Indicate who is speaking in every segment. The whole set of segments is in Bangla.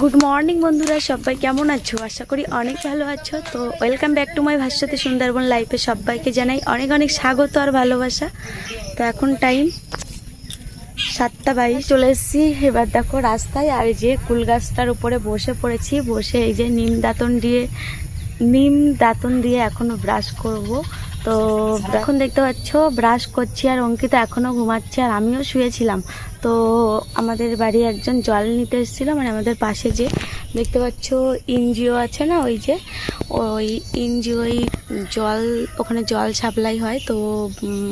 Speaker 1: গুড মর্নিং বন্ধুরা, সবাই কেমন আছো? আশা করি অনেক ভালো আছো। তো welcome back to my Bhaswati Sundarban লাইফে সবাইকে জানাই অনেক অনেক স্বাগত আর ভালোবাসা। তো এখন টাইম সাতটা বাইশ, চলে এসেছি। এবার দেখো রাস্তায়, আর যে কুল গাছটার উপরে বসে পড়েছি। বসে এই যে নিম দাঁতন দিয়ে, নিম দাঁতন দিয়ে এখনও ব্রাশ করব। তো এখন দেখতে পাচ্ছ ব্রাশ করছি আর অঙ্কিতা এখনও ঘুমাচ্ছে আর আমিও শুয়েছিলাম। তো আমাদের বাড়ি একজন জল নিতে এসেছিল মানে আমাদের পাশে যে, দেখতে পাচ্ছ এনজিও আছে না, ওই যে ওই এনজিওই জল, ওখানে জল সাপ্লাই হয়, তো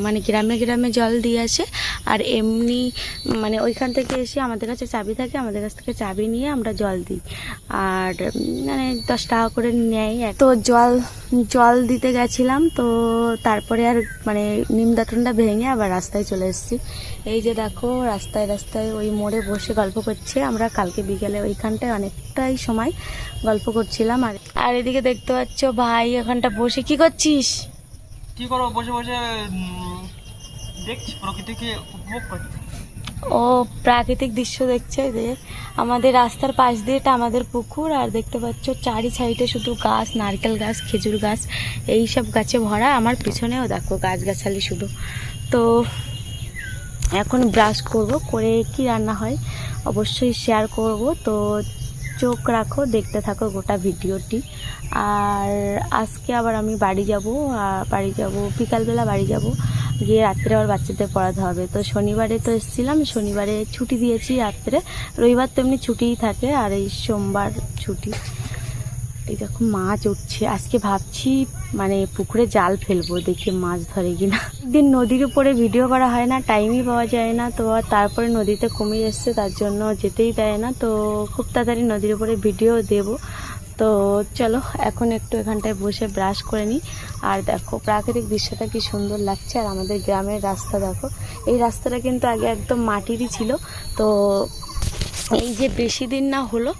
Speaker 1: মানে গ্রামে গ্রামে জল দিয়ে আসে। আর এমনি মানে ওইখান থেকে এসে আমাদের কাছে চাবি থাকে, আমাদের কাছ থেকে চাবি নিয়ে আমরা জল দিই। আর মানে দশ টাকা করে নেয় তো জল জল দিতে গেছিলাম, তো তারপরে আর মানে নিমদাটনটা ভেঙে আবার রাস্তায় চলে এসেছি। এই যে দেখো, রাস্তায় রাস্তায় ওই মোড়ে বসে গল্প করছে। আমরা কালকে বিকেলে ওইখানটায় অনেকটাই সময় গল্প করছিলাম। আর আর এদিকে দেখতে পাচ্ছ ভাই এখানটা বসে কি করছিস?
Speaker 2: কি করব বসে বসে দেখছি প্রকৃতিকে উপভোগ করছি।
Speaker 1: ও প্রাকৃতিক দৃশ্য দেখছে যে। আমাদের রাস্তার পাশ দিয়ে এটা আমাদের পুকুর আর দেখতে পাচ্ছ চারি সাইডে শুধু গাছ নারকেল গাছ খেজুর গাছ এই সব গাছে ভরা। আমার পিছনেও দেখো গাছগাছালি শুধু। তো এখন ব্রাশ করব করে কি রান্না হয় অবশ্যই শেয়ার করব। তো চোখ রাখো, দেখতে থাকো গোটা ভিডিওটি। আর আজকে আবার আমি বাড়ি যাব বাড়ি যাব, বিকালবেলা বাড়ি যাব। গিয়ে রাত্রে আবার বাচ্চাদের পড়াতে হবে। তো শনিবারে তো এসেছিলাম, শনিবারে ছুটি দিয়েছি রাত্রে। রবিবার তো এমনি ছুটিই থাকে, আর এই সোমবার ছুটি। এই দেখো মাছ উঠছে। আজকে ভাবছি মানে পুকুরে জাল ফেলব, দেখি মাছ ধরে কিনা। একদিন নদীর উপরে ভিডিও করা হয় না টাইমই পাওয়া যায় না, তো তারপরে নদীতে কমে এসছে, তার জন্য যেতেই দেয় না, তো খুব তাড়াতাড়ি নদীর উপরে ভিডিও দেব। তো চলো, এখন একটু এখানটায় বসে ব্রাশ করে নিই। আর দেখো, প্রাকৃতিক দৃশ্যটা কি সুন্দর লাগছে, আর আমাদের গ্রামের রাস্তা দেখো। এই রাস্তাটা কিন্তু আগে একদম মাটিরই ছিল, তো এই যে বেশি দিন না হলো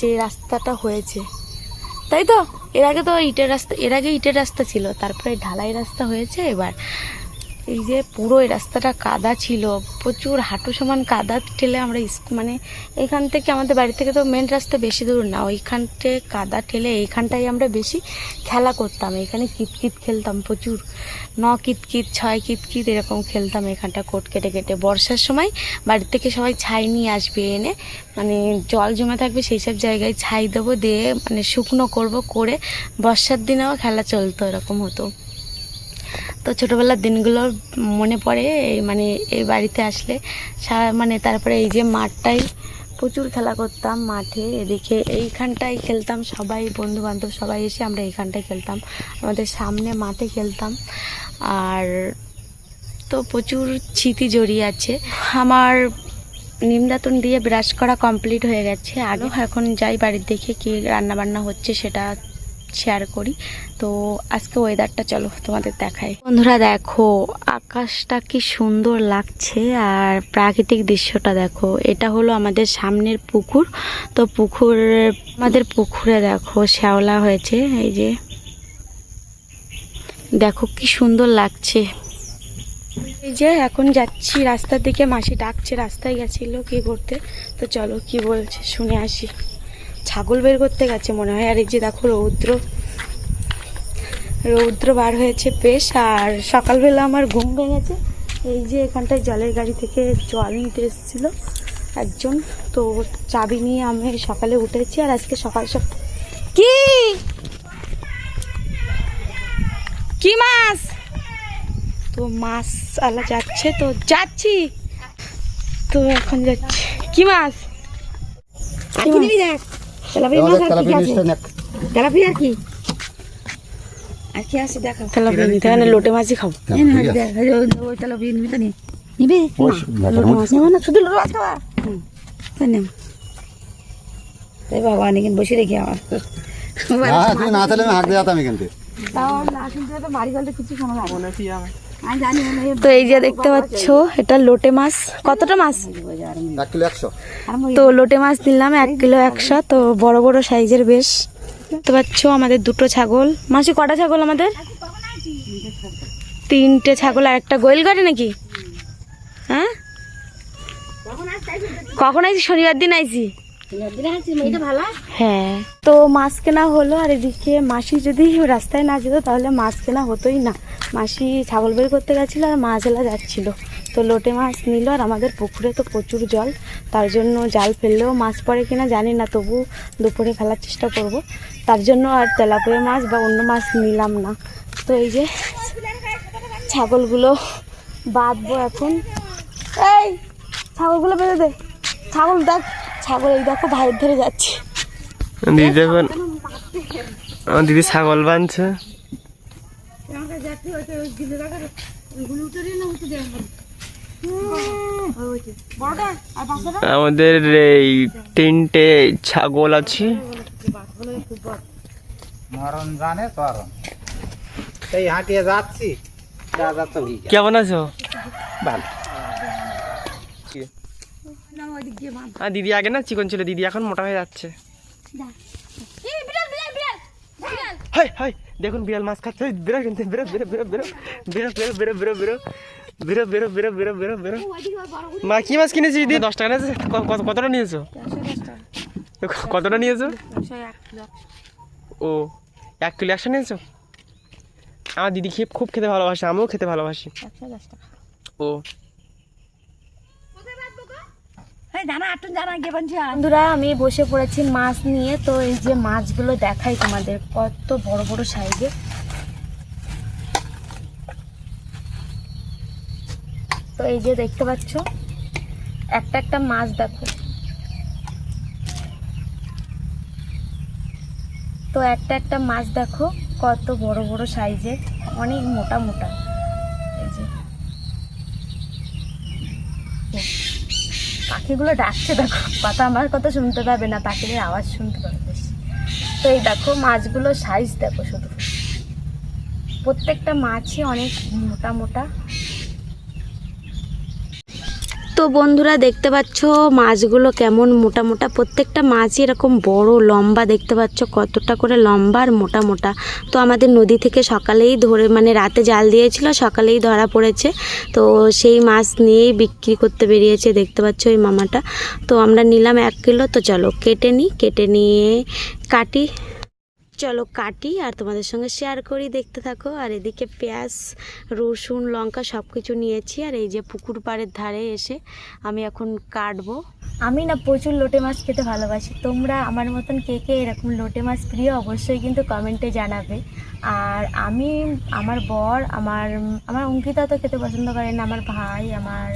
Speaker 1: যে রাস্তাটা হয়েছে। তাই তো? এর আগে তো ইটের রাস্তা এর আগে ইটের রাস্তা ছিল, তারপরে ঢালাই রাস্তা হয়েছে, এবার এই যে পুরো এই রাস্তাটা কাদা ছিল, প্রচুর হাঁটু সমান কাদা ঠেলে আমরা মানে এখান থেকে আমাদের বাড়ি থেকে তো মেন রাস্তা বেশি দূর না ওইখানটে কাদা ঠেলে এইখানটাই আমরা বেশি খেলা করতাম, এখানে কিতকিত খেলতাম প্রচুর, ন কিতকিত, ছয় কিতকিত এরকম খেলতাম এখানটা কোট কেটে কেটে, বর্ষার সময় বাড়ি থেকে সবাই ছাই নিয়ে আসবে এনে মানে জল জমে থাকবে সেই সব জায়গায় ছাই দেবো, দিয়ে মানে শুকনো করব, করে বর্ষার দিনেও খেলা চলতো এরকম হতো। তো ছোটোবেলার দিনগুলো মনে পড়ে এই মানে এই বাড়িতে আসলে সারা মানে তারপরে এই যে মাঠটাই প্রচুর খেলা করতাম মাঠে এদিকে এইখানটায় খেলতাম সবাই বন্ধু বান্ধব সবাই এসে আমরা এইখানটায় খেলতাম। আমাদের সামনে মাঠে খেলতাম। আর তো প্রচুর স্মৃতি জড়িয়ে আছে। আমার নিমদাতুন দিয়ে ব্রাশ করা কমপ্লিট হয়ে গেছে। আরও এখন যাই বাড়ির দেখে কি রান্না বান্না হচ্ছে সেটা শেয়ার করি। তো আজকে ওয়েদারটা চলো তোমাদের দেখাই। বন্ধুরা দেখো আকাশটা কি সুন্দর লাগছে আর প্রাকৃতিক দৃশ্যটা দেখো। এটা হলো আমাদের সামনের পুকুর। তো পুকুর আমাদের পুকুরে দেখো শ্যাওলা হয়েছে এই যে। দেখো কি সুন্দর লাগছে। এই যে এখন যাচ্ছি রাস্তার দিকে মাসি ডাকছে রাস্তায় গেছিল কি করতে? তো চলো কি বলছে শুনে আসি। ছাগল বের করতে গেছে মনে হয়। আর এই যে দেখো রৌদ্র রৌদ্র বার হয়েছে বেশ। আর সকালবেলা আমার ঘুম ভেঙেছে। এই যে এখানটায় জলের গাড়ি থেকে জল নিতে এসেছিল একজন। তো চাবি নিয়ে আমি সকালে উঠেছি আর আজকে সকাল সকাল কি? কি মাছ? তো মাছ আলা যাচ্ছে, তো যাচ্ছি। তো এখন যাচ্ছি। কি মাছ?
Speaker 3: দেখ? তেলাপিয়া মাছ আর কি আছে তেলাপিয়া আর কি আর কি আছে দেখা
Speaker 1: তেলাপিয়া নিতে এখানে লোটে মাছই খাব
Speaker 3: এই না দেখ এই যে ওই- ওই তেলাপিয়া নিবি তো নি নিবি লোটো মাছ নেব না শুধু লোটো মাছ খাবা হুম তাই নেব এই বাবা নিকেন বসে রেখে আমার
Speaker 4: না তুমি না তাহলে আমি হাঁক দিয়ে যেতাম এখান থেকে
Speaker 3: তাও না শুনতে তো বাড়ি গেলে কিছু শোনা যাবে
Speaker 2: মনে কি আমি
Speaker 3: আমি জানি মনে হয়
Speaker 1: তো এই যে দেখতে পাচ্ছ এটা লোটে মাছ। কতটা মাছ? তো লোটে মাছ নিলাম এক কিলো একশো। তো বড় বড় সাইজের বেশ। দেখতে পাচ্ছ আমাদের দুটো ছাগল। মাসি কটা ছাগল আমাদের? তিনটে ছাগল আর একটা গোয়েল গাড়ি নাকি? হ্যাঁ? কখন আইছি? শনিবার দিন আইছি। হ্যাঁ। তো মাছ কেনা হলো আর এদিকে মাসি যদি রাস্তায় না যেত তাহলে মাছ কেনা হতোই না। মাসি ছাগল বের করতে গেছিল আর মাছ এলা যাচ্ছিল। তো লোটে মাছ নিল আর আমাদের পুকুরে তো প্রচুর জল, তার জন্য জাল ফেললেও মাছ পড়ে কিনা জানি না, তবু দুপুরে ফেলার চেষ্টা করব। তার জন্য আর তেলাপিয়া মাছ বা অন্য মাছ নিলাম না। তো এই যে ছাগলগুলো বাঁধবো এখন। এই, ছাগলগুলো বেঁধে দে। ছাগল দেখ, ছাগল এই দেখো ভাইয়ের ধরে যাচ্ছে।
Speaker 2: দিদি দেখুন আমার দিদি ছাগল বাঁধছে। রাখতে হয়তো গিলে না উঠে আমাদের এই তিনটে ছাগল আছে।
Speaker 5: মরণ জানে এই যাচ্ছি
Speaker 2: কেমন আছো হ্যাঁ, দিদি আগে না চিকন ছিল। দিদি এখন মোটা হয়ে যাচ্ছে। হাই হাই দেখুন বিড়াল মাছ খাচ্ছে বেরো কিন্তু বেরো বেরো বেরো বেরো বেরো বেরো বেরো বেরো বেরো বেরো বেরো বেরো বেরো বেরো বেরো মা কি মাছ কিনেছি দিদি দশ টাকা নিয়েছে কত- কতটা নিয়েছো কতটা নিয়েছো ও এক কিলো একশো নিয়েছো আমার দিদি খেয়ে খুব খেতে ভালোবাসে আমিও খেতে ভালোবাসি ও
Speaker 3: এই জানা আটুন জানা গে বানছি
Speaker 1: বন্ধুরা, আমি বসে পড়েছি মাছ নিয়ে, তো এই যে মাছগুলো দেখাই তোমাদের কত বড় বড় সাইজের তো এই যে দেখতে পাচ্ছ, একটা একটা মাছ দেখো। তো একটা একটা মাছ দেখো, কত বড় বড় সাইজের অনেক মোটা মোটা এই যে পাখিগুলো ডাকছে, দেখো, পাতা আমার কথা শুনতে পাবে না পাখিদের আওয়াজ শুনতে পাবে বেশি। তো এই দেখো, মাছগুলো সাইজ দেখো শুধু। প্রত্যেকটা মাছই অনেক মোটা মোটা। তো বন্ধুরা দেখতে পাচ্ছ মাছগুলো কেমন মোটা মোটা। প্রত্যেকটা মাছই এরকম বড়, লম্বা দেখতে পাচ্ছ কতটা করে লম্বা আর মোটা মোটা। তো আমাদের নদী থেকে সকালেই ধরে মানে রাতে জাল দিয়েছিল, সকালেই ধরা পড়েছে। তো সেই মাছ নিয়েই বিক্রি করতে বেরিয়েছে দেখতে পাচ্ছ ওই মামাটা। তো আমরা নিলাম এক কিলো, তো চলো কেটে নিই, কেটে নিয়ে কাটি। চলো কাটি আর তোমাদের সঙ্গে শেয়ার করি, দেখতে থাকো। আর এদিকে পেঁয়াজ, রসুন, লঙ্কা সব কিছু নিয়েছি। আর এই যে পুকুর পাড়ের ধারে এসে আমি এখন কাটবো। আমি না প্রচুর লোটে মাছ খেতে ভালোবাসি। তোমরা আমার মতন কে কে এরকম লোটে মাছ প্রিয় অবশ্যই কিন্তু কমেন্টে জানাবে। আর আমি, আমার বর, আমার আমার অঙ্কিতা তো খেতে পছন্দ করে না, আমার ভাই, আমার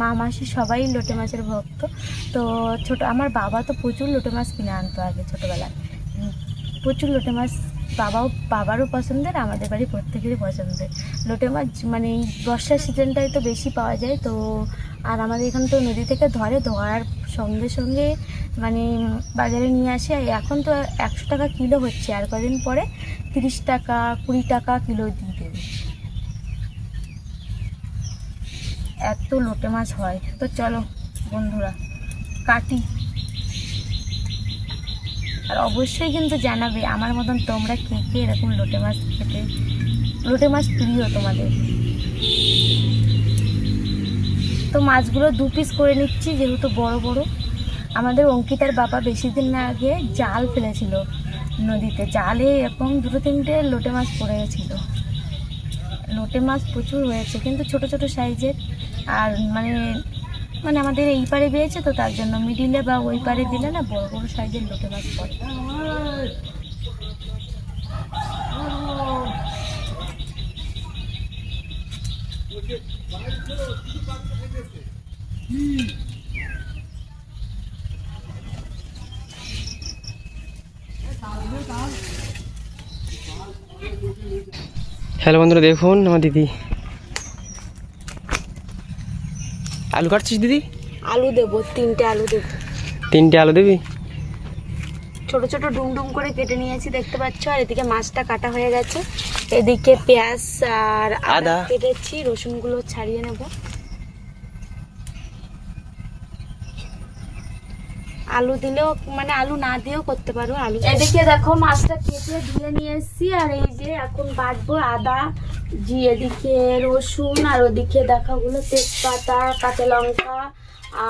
Speaker 1: মা মাসি সবাই লোটে মাছের ভক্ত। তো ছোট, আমার বাবা তো প্রচুর লোটে মাছ কিনে আনতো আগে ছোটোবেলায়। প্রচুর লোটে মাছ বাবাও, বাবারও পছন্দের, আমাদের বাড়ি প্রত্যেকেরই পছন্দের। লোটে মাছ মানে এই বর্ষার সিজনটাই তো বেশি পাওয়া যায়, তো আর আমাদের এখানে তো নদী থেকে ধরে ধরার সঙ্গে সঙ্গে মানে বাজারে নিয়ে আসে, আর এখন তো একশো টাকা কিলো হচ্ছে, আর কদিন পরে তিরিশ টাকা, কুড়ি টাকা কিলো দিয়ে দেবে। এত লোটে মাছ হয়। তো চলো বন্ধুরা, কাটি। আর অবশ্যই কিন্তু জানাবে, আমার মতন তোমরা কে কে এরকম লোটে মাছ খেতে, লোটে মাছ প্রিয় তোমাদের? তো মাছগুলো দু পিস করে নিচ্ছি, যেহেতু বড় বড়। আমাদের অঙ্কিতার বাবা বেশি দিন না আগে জাল ফেলেছিল নদীতে, জালে এরকম দুটো তিনটে লোটে মাছ পড়ে গেছিল। লোটে মাছ প্রচুর হয়েছে, কিন্তু ছোট ছোট সাইজের। আর মানে মানে আমাদের এই পারে পেয়েছে তো তার জন্য মিডিলে বা ওই পারে দিলে না বড় বড় সাইজের লোটে মাছ পড়ে
Speaker 2: হ্যালো বন্ধুরা, দেখুন আমার দিদি। আলু কাটছিস দিদি?
Speaker 1: আলু দেব তিনটে আলু দেব।
Speaker 2: তিনটে আলু দিবি?
Speaker 1: ছোট ছোট ডুম ডুম করে কেটে নিয়েছি দেখতে পাচ্ছ? আর এদিকে মাছটা কাটা হয়ে গেছে। এদিকে পেঁয়াজ আর আদা
Speaker 2: আদা।
Speaker 1: কেটেছি রসুনগুলো ছাড়িয়ে নেব। আলু দিলেও মানে আলু না দিয়েও করতে পারো, আলু এদিকে দেখো, মাছটা কেটে ধুয়ে নিয়ে এসেছি, আর এই যে এখন বাটবো আদা, জি, এদিকে রসুন, আর ওদিকে দেখাগুলো তেজপাতা, কাঁচা লঙ্কা,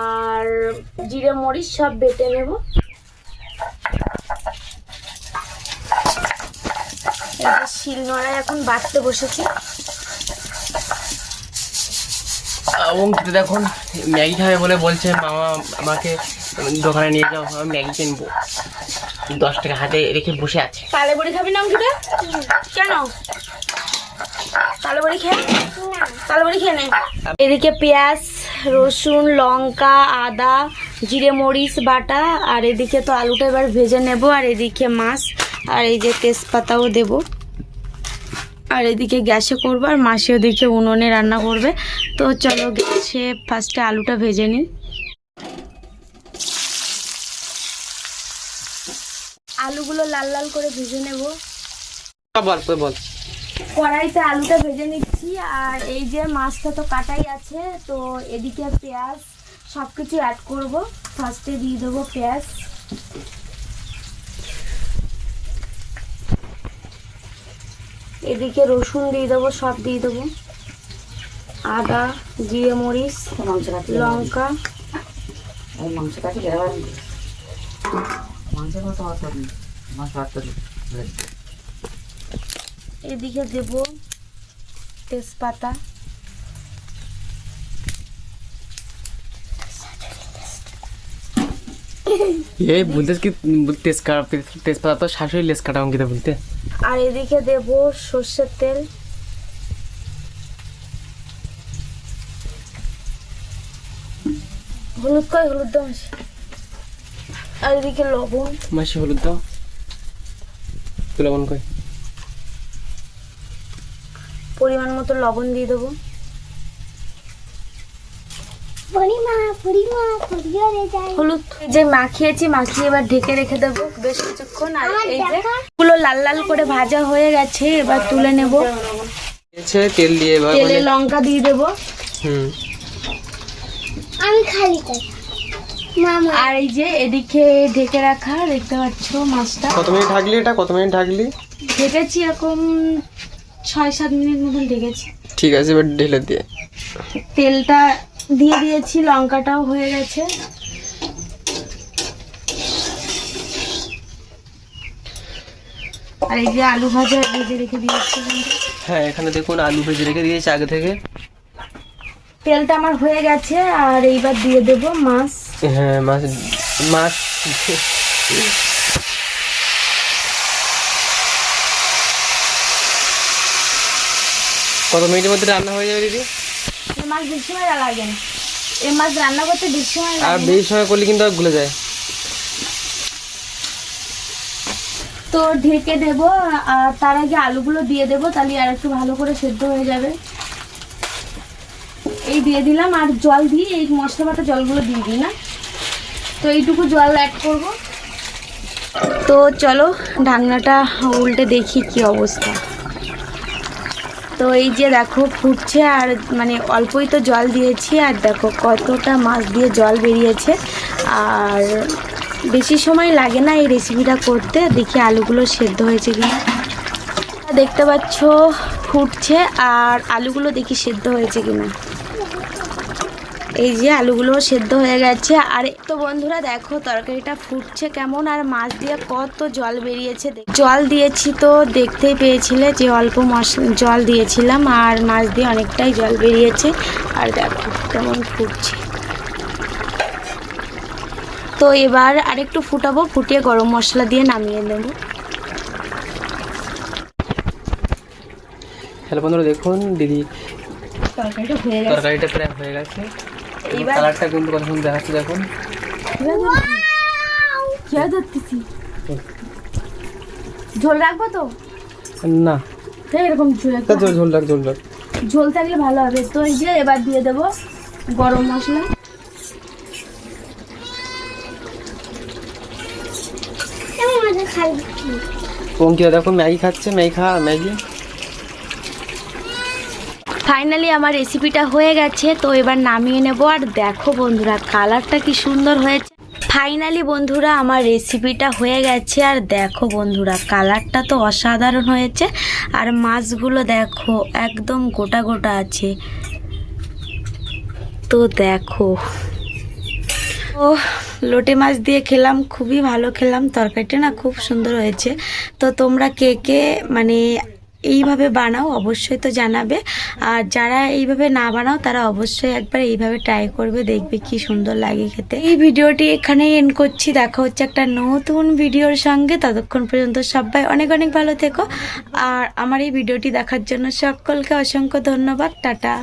Speaker 1: আর জিরে মরিচ সব বেটে নেব। এই যে শিলনোড়ায় এখন বাটতে বসেছি।
Speaker 2: অঙ্কিত দেখুন, ম্যাগি খাবে বলে বলছে, মামা আমাকে দোকানে নিয়ে যাও আমি ম্যাগি কিনবো। দশ টাকা হাতে রেখে বসে আছে।
Speaker 1: কালে বড়ি খাবি না অঙ্কিতা? কেন? খেয়ে নে। এদিকে পেঁয়াজ, রসুন, লঙ্কা, আদা, জিরে মরিচ, বাটা, আর এদিকে তো আলুটা এবার ভেজে নেব, আর এদিকে মাছ, আর এই যে তেজপাতাও দেব। আর এদিকে গ্যাসে করব, আর মাসি ওদিকে উনুনে রান্না করবে। তো চলো গ্যাসে ফার্স্টে আলুটা ভেজে নিই। আলুগুলো লাল লাল করে ভেজে নেব।
Speaker 2: বল বল।
Speaker 1: কড়াইতে আলুটা ভেজে নিচ্ছি আর এই যে মাছটা তো কাটাই আছে তো এদিকে পেঁয়াজ সব কিছু অ্যাড করব ফার্স্টে দিয়ে দেবো পেঁয়াজ। এদিকে রসুন দিয়ে দেবো সব দিয়ে দেবো। আদা জিরে মরিচ
Speaker 3: মাংস কাটি
Speaker 1: লঙ্কা
Speaker 3: ওই মাংস
Speaker 1: এদিকে দেব তেজপাতা।
Speaker 2: এই বলতে কি তেজপাতা তো শাশুড়ি লেস কাটা অঙ্কিত বলতে।
Speaker 1: আর এদিকে দেব সর্ষের তেল। হলুদ কই হলুদ দাও মাসি। আর এদিকে লবণ।
Speaker 2: মাসি হলুদ দাও। লবণ কই
Speaker 1: পরিমাণ মতো লবণ দিয়ে দেবো। হলুদ। যে মাখিয়েছি মাখিয়ে এবার ঢেকে রেখে দেবো বেশ কিছুক্ষণ। আর এই যে গুলো লাল লাল করে ভাজা হয়ে গেছে এবার তুলে নেব।
Speaker 2: তেল দিয়ে এবার
Speaker 1: তেলে
Speaker 2: মানে-
Speaker 1: লঙ্কা দিয়ে দেবো।
Speaker 2: হুম।
Speaker 1: আর এই যে এদিকে ঢেকে রাখা দেখতে পাচ্ছ মাছটা।
Speaker 2: কত মিনিট ঢাকলি এটা? কত মিনিট ঢাকলি?
Speaker 1: ঢেকেছি এরকম ছয় সাত মিনিট মতন ঢেকেছি।
Speaker 2: ঠিক আছে এবার ঢেলে দিয়ে
Speaker 1: তেলটা দিয়ে দিয়েছি লঙ্কাটাও হয়ে গেছে। আর এই যে আলু ভাজা ভেজে রেখে দিয়েছি।
Speaker 2: হ্যাঁ এখানে দেখুন আলু ভেজে রেখে দিয়েছি আগে থেকে।
Speaker 1: তেলটা আমার হয়ে গেছে আর এইবার দিয়ে দেব মাছ।
Speaker 2: হ্যাঁ মাছ মাছ। কত মিনিটের মধ্যে রান্না হয়ে যাবে দিদি?
Speaker 1: মাছ বেশি সময় লাগে না। এই মাছ রান্না করতে বেশি সময়
Speaker 2: আর বেশি সময় করলে কিন্তু আর গুলে যায়।
Speaker 1: তো ঢেকে দেব আর তার আগে আলুগুলো দিয়ে দেব তাহলে আর একটু ভালো করে সেদ্ধ হয়ে যাবে। এই দিয়ে দিলাম আর জল দিয়ে এই মশলা বাটা জলগুলো দিয়ে দিই না? তো এইটুকু জল অ্যাড করব। তো চলো, ঢাকনাটা উল্টে দেখি কি অবস্থা। তো এই যে দেখো, ফুটছে আর মানে অল্পই তো জল দিয়েছি, আর দেখো কতটা মাছ দিয়ে জল বেরিয়েছে। আর বেশি সময় লাগে না এই রেসিপিটা করতে, দেখি আলুগুলো সেদ্ধ হয়েছে কিনা। দেখতে পাচ্ছ, ফুটছে, আর আলুগুলো দেখি সেদ্ধ হয়েছে কিনা। এই যে আলুগুলো সেদ্ধ হয়ে গেছে। আর তো বন্ধুরা দেখো তরকারিটা ফুটছে কেমন আর মাছ দিয়ে কত জল বেরিয়েছে জল দিয়েছি তো দেখতেই পেয়েছিলে যে অল্প মশলা জল দিয়েছিলাম আর মাছ দিয়ে অনেকটাই জল বেরিয়েছে। আর দেখো কেমন ফুটছে। তো এবার আরেকটু ফুটাবো ফুটিয়ে গরম মশলা দিয়ে নামিয়ে নেব।
Speaker 2: হ্যালো বন্ধুরা দেখুন দিদি
Speaker 1: তরকারিটা হয়ে গেছে।
Speaker 2: তরকারিটা প্রায় হয়ে গেছে। কালারটা কিন্তু কত সুন্দর দেখাচ্ছে দেখুন।
Speaker 1: ধরতেছি। ঝোল রাখব তো?
Speaker 2: না।
Speaker 1: তো এরকম ঝোল একটা
Speaker 2: ঝোল ঝোল রাখ ঝোল রাখ।
Speaker 1: ঝোল থাকলে ভালো হবে। তো এই যে এবার দিয়ে দেবো গরম মশলা।
Speaker 2: অঙ্কিতা দেখো ম্যাগি খাচ্ছে ম্যাগি খা ম্যাগি।
Speaker 1: ফাইনালি আমার রেসিপিটা হয়ে গেছে, তো এবার নামিয়ে নেব। আর দেখো বন্ধুরা কালারটা কি সুন্দর হয়েছে। ফাইনালি বন্ধুরা, আমার রেসিপিটা হয়ে গেছে। আর দেখো বন্ধুরা কালারটা তো অসাধারণ হয়েছে। আর মাছগুলো দেখো, একদম গোটা গোটা আছে। তো দেখো, ও, লোটে মাছ দিয়ে খেলাম, খুবই ভালো খেলাম। তরকারিটা না খুব সুন্দর হয়েছে। তো তোমরা কে কে মানে এইভাবে বানাও, অবশ্যই তো জানাবে। আর যারা এইভাবে না বানাও, তারা অবশ্যই একবার এইভাবে ট্রাই করবে, দেখবে কি সুন্দর লাগে খেতে। এই ভিডিওটি এখানেই এন্ড করছি। দেখা হচ্ছে একটা নতুন ভিডিওর সঙ্গে। ততক্ষণ পর্যন্ত সবাই অনেক অনেক ভালো থেকো। আর আমার এই ভিডিওটি দেখার জন্য সকলকে অসংখ্য ধন্যবাদ। টাটা।